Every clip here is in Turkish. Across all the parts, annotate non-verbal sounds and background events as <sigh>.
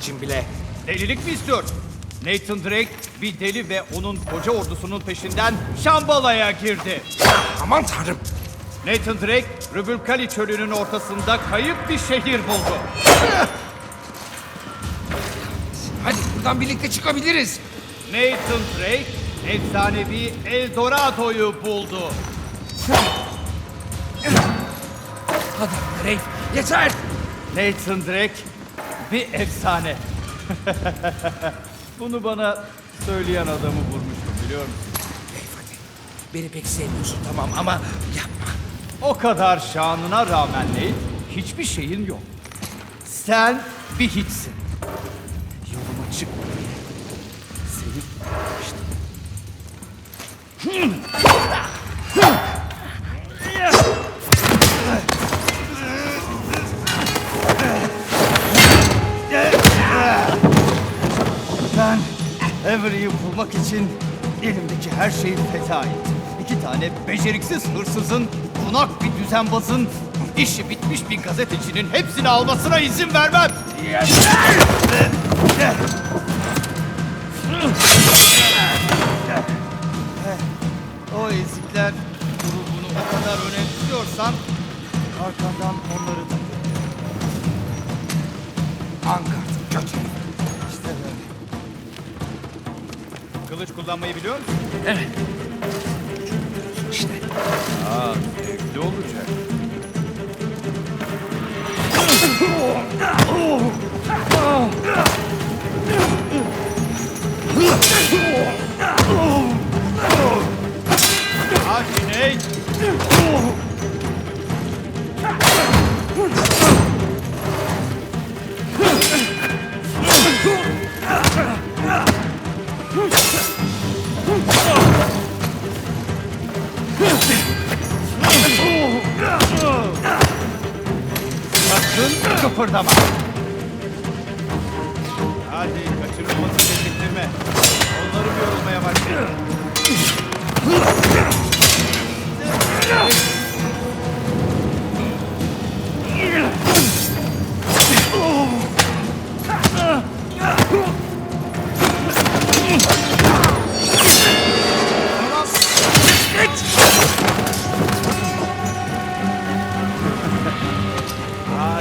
için bile. Delilik mi istiyor? Nathan Drake bir deli ve onun koca ordusunun peşinden Şambala'ya girdi. Aman tanrım. Nathan Drake, Rübülkali çölünün ortasında kayıp bir şehir buldu. <laughs> Hadi buradan birlikte çıkabiliriz. Nathan Drake, efsanevi Eldorado'yu buldu. Hadi Rafe yeter. Nathan Drake bir efsane. <laughs> Bunu bana söyleyen adamı vurmuştum biliyor musun? Hadi. Beni pek sevmiyorsun tamam ama yapma. O kadar şanına rağmen Nate, hiçbir şeyin yok. Sen bir hiçsin. Yoluma çıkma. Seni <laughs> işte. Avery'i bulmak için elimdeki her şeyi feda ettim. İki tane beceriksiz hırsızın, bunak bir düzenbazın, işi bitmiş bir gazetecinin hepsini almasına izin vermem. O ezikler grubunu o kadar önemsiyorsan arkandan onları da Ankart götür. İşte böyle. Kılıç kullanmayı biliyor musun? İşte. Aa, zevkli olacak. <laughs> Sakın kıpırdama. Hadi kaçırılması tetiktirme. Onları yorulmaya başlayalım. <laughs>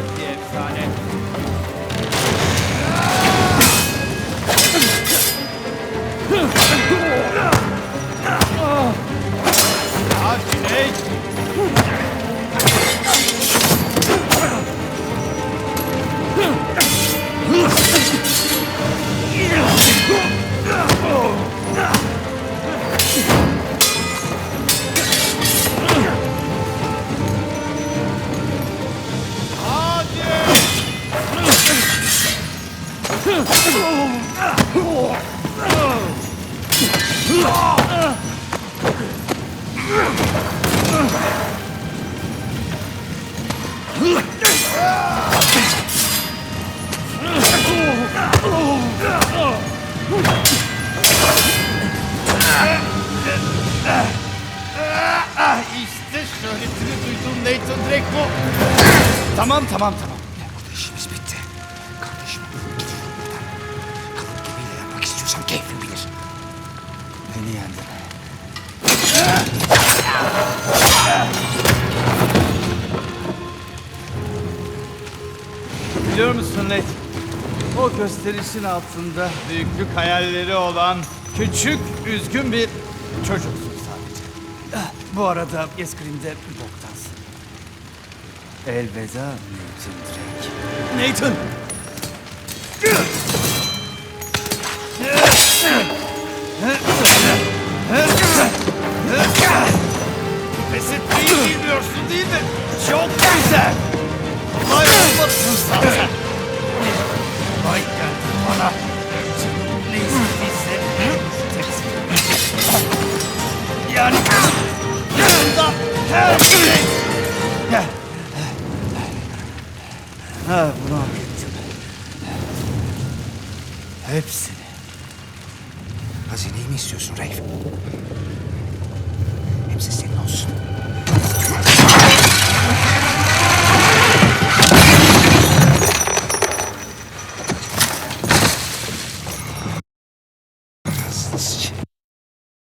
Hadi efsane. Hadi Nate. Ah işte şöhretini duyduğum Nathan Drake bu. Tamam tamam tamam. Burada işimiz bitti. Kardeşim git buradan. Kalıp gemiyle yapmak istiyorsan keyfin bilir. Beni yendin. Biliyor musun Nate? O gösterişin altında büyüklük hayalleri olan küçük, üzgün bir çocuksun sadece. Ah, Bu arada Eskrim'de boktansın. Elveda Nathan Drake. Nathan! Vay geldi bana. Ne istediyse. Yani şey. Gel. Ha bunu hak. Hepsini. Hazineyi mi istiyorsun Rafe? Hepsi senin olsun.